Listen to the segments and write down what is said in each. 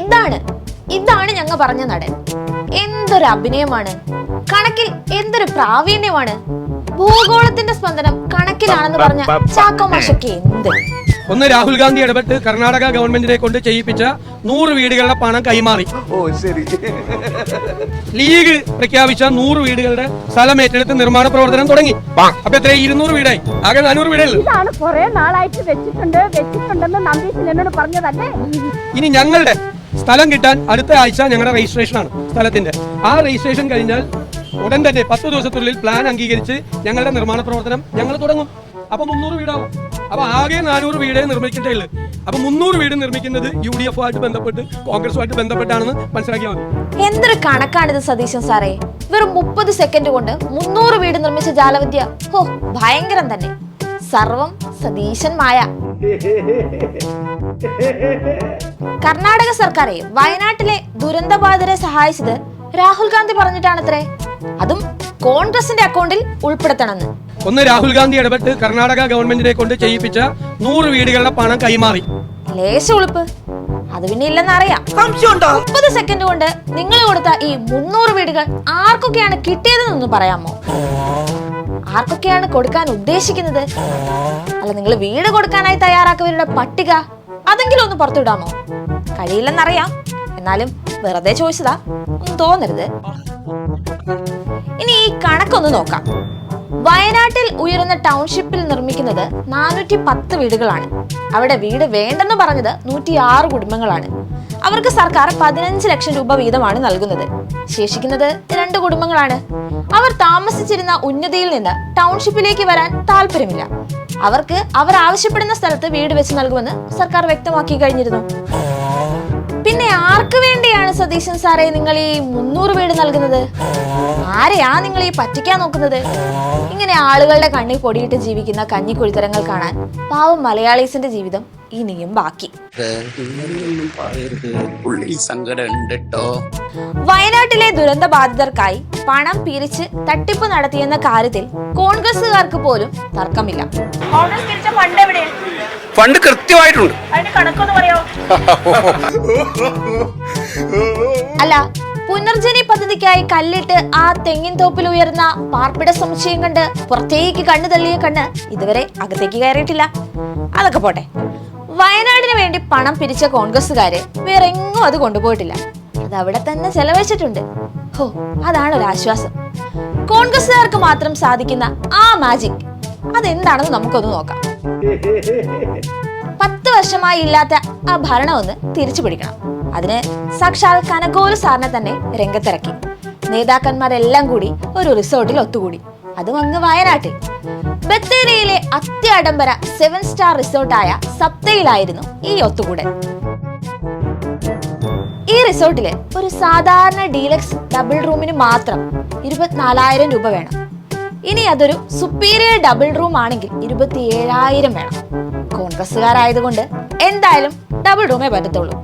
ഇതാണ് ഇതാണ് ഞങ്ങൾ പറഞ്ഞ നടൻ. എന്തൊരു അഭിനയമാണ് കണക്കിൽ എന്തൊരു പ്രാവീണ്യമാണ്. ഭൂഗോളത്തിന്റെ സ്പന്ദനം കണക്കിലാണെന്ന് പറഞ്ഞ ചാക്കോ മാഷൊക്കെ എന്ത്? ഒന്ന് രാഹുൽ ഗാന്ധി ഇടപെട്ട് കർണാടക ഗവൺമെന്റിനെ കൊണ്ട് ചെയ്യിപ്പിച്ച നൂറ് വീടുകളുടെ പണം കൈമാറി. ഓ ശരി. ലീഗ് പ്രഖ്യാപിച്ച നൂറ് വീടുകളുടെ സ്ഥലം ഏറ്റെടുത്ത് നിർമ്മാണ പ്രവർത്തനം തുടങ്ങി. അപ്പൊ എത്ര ഇരുന്നൂറ് വീടായി. ആകെ നാനൂറ് വീടേ ഉള്ളൂ. ഇതാണ് കുറെ നാളായിട്ട് വെച്ചിട്ടുണ്ട് വെച്ചിട്ടുണ്ടെന്ന് നമ്പീശൻ എന്നോട് പറഞ്ഞതല്ലേ? ഇനി ഞങ്ങളുടെ സ്ഥലം കിട്ടാൻ അടുത്ത ആഴ്ച ഞങ്ങളുടെ രജിസ്ട്രേഷൻ ആണ് സ്ഥലത്തിന്റെ. ആ രജിസ്ട്രേഷൻ കഴിഞ്ഞാൽ ഉടൻ തന്നെ പത്ത് ദിവസത്തിനുള്ളിൽ പ്ലാൻ അംഗീകരിച്ച് ഞങ്ങളുടെ നിർമ്മാണ പ്രവർത്തനം ഞങ്ങൾ തുടങ്ങും. അപ്പൊ മുന്നൂറ് വീടാവും. അപ്പൊ ആകെ നാനൂറ് വീടേ നിർമ്മിക്കട്ടേ ഉള്ളൂ. അപ്പൊ മുന്നൂറ് വീട് നിർമ്മിക്കുന്നത് യു ഡി എഫ് ആയിട്ട് ബന്ധപ്പെട്ട് കോൺഗ്രസുമായിട്ട് ബന്ധപ്പെട്ടാണെന്ന് മനസ്സിലാക്കിയാൽ മതി. എന്തൊരു കണക്കാണിത് സതീശൻ സാറേ? വെറും മുപ്പത് സെക്കൻഡ് കൊണ്ട് മുന്നൂറ് വീട് നിർമ്മിച്ച ജാലവിദ്യ ഹോ ഭയങ്കരം തന്നെ. സർവം സതീശൻ മായ. കർണാടക സർക്കാരെ വയനാട്ടിലെ ദുരന്തബാധിതരെ സഹായിച്ചത് രാഹുൽ ഗാന്ധി പറഞ്ഞിട്ടാണത്രേ. അതും കോൺഗ്രസിന്റെ അക്കൗണ്ടിൽ ഉൾപ്പെടുത്തണമെന്ന്. ഒന്ന് രാഹുൽ ഗാന്ധി ഇടപെട്ട് കർണാടക ഗവൺമെന്റിനെ കൊണ്ട് ചെയ്യിപ്പിച്ച നൂറ് വീടുകളുടെ പണം കൈമാറി. ലേശ ഉളുപ്പ്. അത് പിന്നെ ഇല്ലെന്നറിയാം. മുപ്പത് സെക്കൻഡ് കൊണ്ട് നിങ്ങൾ കൊടുത്ത ഈ മുന്നൂറ് വീടുകൾ ആർക്കൊക്കെയാണ് കിട്ടിയതെന്നൊന്ന് പറയാമോ? ആർക്കൊക്കെയാണ് കൊടുക്കാൻ ഉദ്ദേശിക്കുന്നത്? അല്ല നിങ്ങൾ വീട് കൊടുക്കാനായി തയ്യാറാക്കിയവരുടെ പട്ടിക അതെങ്കിലും ഒന്ന് പുറത്തുവിടാമോ? കഴിയില്ലെന്നറിയാം. എന്നാലും വെറുതെ ചോദിച്ചതാ. ഒന്നും തോന്നരുത്. ഇനി ഈ കണക്കൊന്ന് നോക്കാം. വയനാട്ടിൽ ഉയരുന്ന ടൗൺഷിപ്പിൽ നിർമ്മിക്കുന്നത് നാനൂറ്റി പത്ത് വീടുകളാണ്. അവിടെ വീട് വേണ്ടെന്ന് പറഞ്ഞത് നൂറ്റി ആറ് കുടുംബങ്ങളാണ്. അവർക്ക് സർക്കാർ പതിനഞ്ച് ലക്ഷം രൂപ വീതമാണ് നൽകുന്നത്. ശേഷിക്കുന്നത് രണ്ട് കുടുംബങ്ങളാണ്. അവർ താമസിച്ചിരുന്ന ഉന്നതിയിൽ നിന്ന് ടൗൺഷിപ്പിലേക്ക് വരാൻ താല്പര്യമില്ല. അവർക്ക് അവർ ആവശ്യപ്പെടുന്ന സ്ഥലത്ത് വീട് വെച്ച് നൽകുമെന്ന് സർക്കാർ വ്യക്തമാക്കി കഴിഞ്ഞിരുന്നു. പിന്നെ ആർക്ക് വേണ്ടിയാണ് സതീശൻ സാറേ നിങ്ങൾ ഈ മുന്നൂറ് വീട് നൽകുന്നത്? ആരെയാ നിങ്ങൾ ഈ പറ്റിക്കാൻ നോക്കുന്നത്? ഇങ്ങനെ ആളുകളുടെ കണ്ണിൽ പൊടിയിട്ട് ജീവിക്കുന്ന കഞ്ഞിക്കുഴിത്തരങ്ങൾ കാണാൻ പാവം മലയാളീസിന്റെ ജീവിതം ഇനിയും ബാക്കി. വയനാട്ടിലെ ദുരന്ത ബാധിതർക്കായി പണം പിരിച്ച് തട്ടിപ്പ് നടത്തിയെന്ന കാര്യത്തിൽ കോൺഗ്രസുകാർക്ക് പോലും തർക്കമില്ല. ഫണ്ട് കൃത്യമായിട്ടുണ്ട്. അതിന്റെ കണക്കൊന്ന് പറയോ? അല്ല പുനർജനി പദ്ധതിക്കായി കല്ലിട്ട് ആ തെങ്ങിൻ തോപ്പിൽ ഉയർന്ന പാർപ്പിട സമുച്ചയം കണ്ട് പുറത്തേക്ക് കണ്ണു തള്ളിയ കണ്ണ് ഇതുവരെ അകത്തേക്ക് കയറിയിട്ടില്ല. അതൊക്കെ പോട്ടെ. വയനാടിന് വേണ്ടി പണം പിരിച്ച കോൺഗ്രസ്സുകാര് വേറെ എങ്ങും അത് കൊണ്ടുപോയിട്ടില്ല. അത് അവിടെ തന്നെ ചെലവഴിച്ചിട്ടുണ്ട്. ഹോ അതാണ് ഒരു ആശ്വാസം. കോൺഗ്രസ്സുകാർക്ക് മാത്രം സാധിക്കുന്ന ആ മാജിക് അതെന്താണെന്ന് നമുക്കൊന്ന് നോക്കാം. പത്ത് വർഷമായി ഇല്ലാത്ത ആ ഭരണം ഒന്ന് തിരിച്ചു പിടിക്കണം. അതിന് സാക്ഷാൽ കനകോൽ സാറിനെ തന്നെ രംഗത്തിറക്കി. നേതാക്കന്മാരെല്ലാം കൂടി ഒരു റിസോർട്ടിൽ ഒത്തുകൂടി. അതും അങ്ങ് വയനാട്ടിൽ ബത്തേരിയിലെ അത്യാഡംബര സെവൻ സ്റ്റാർ റിസോർട്ടായ സപ്തയിലായിരുന്നു ഈ ഒത്തുകൂടൽ. ഈ റിസോർട്ടിലെ ഒരു സാധാരണ ഡീലക്സ് ഡബിൾ റൂമിന് മാത്രം ഇരുപത്തിനാലായിരം രൂപ വേണം. ഇനി അതൊരു സുപ്പീരിയർ ഡബിൾ റൂം ആണെങ്കിൽ ഇരുപത്തിയേഴായിരം വേണം. കോൺഗ്രസ്സുകാരായതുകൊണ്ട് എന്തായാലും ഡബിൾ റൂമേ പറ്റത്തുള്ളൂ.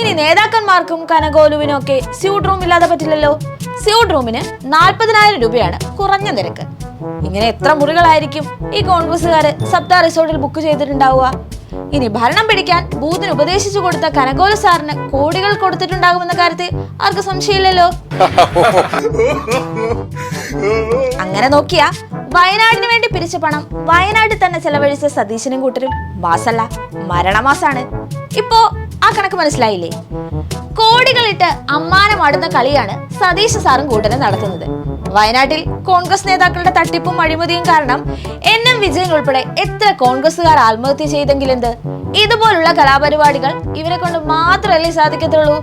ഇനി നേതാക്കന്മാർക്കും കനകോലുവിനും ഒക്കെ സ്യൂട്ട് റൂം ഇല്ലാതെ പറ്റില്ലല്ലോ. സ്യൂട്ട് റൂമിന് നാൽപ്പതിനായിരം രൂപയാണ് കുറഞ്ഞ നിരക്ക്. ഇങ്ങനെ എത്ര മുറികളായിരിക്കും ഈ കോൺഗ്രസ്സുകാര് സപ്താ റിസോർട്ടിൽ ബുക്ക് ചെയ്തിട്ടുണ്ടാവുക? ഇനി ഭരണം പിടിക്കാൻ ബൂത്തിന് ഉപദേശിച്ചു കൊടുത്ത കനകോല സാറിന് കോടികൾ കൊടുത്തിട്ടുണ്ടാകുമെന്ന കാര്യത്തിൽ ആർക്ക് സംശയമില്ലല്ലോ? അങ്ങനെ നോക്കിയാ വയനാടിന് വേണ്ടി പിരിച്ച പണം വയനാട്ടിൽ തന്നെ ചെലവഴിച്ച സതീശനും കൂട്ടരും. മാസല്ല മരണമാസാണ്. ഇപ്പോ ആ കണക്ക് മനസ്സിലായില്ലേ? കോടികളിട്ട് അമ്മാനമാടുന്ന കളിയാണ് സതീശ് സാറും കൂട്ടരും നടത്തുന്നത്. വയനാട്ടിൽ കോൺഗ്രസ് നേതാക്കളുടെ തട്ടിപ്പും അഴിമതിയും കാരണം എൻ എം വിജയൻ ഉൾപ്പെടെ എത്ര കോൺഗ്രസുകാർ ആത്മഹത്യ ചെയ്തെങ്കിലെന്ത്? ഇതുപോലുള്ള കലാപരിപാടികൾ ഇവരെ കൊണ്ട് മാത്രമല്ലേ സാധിക്കത്തുള്ളൂ?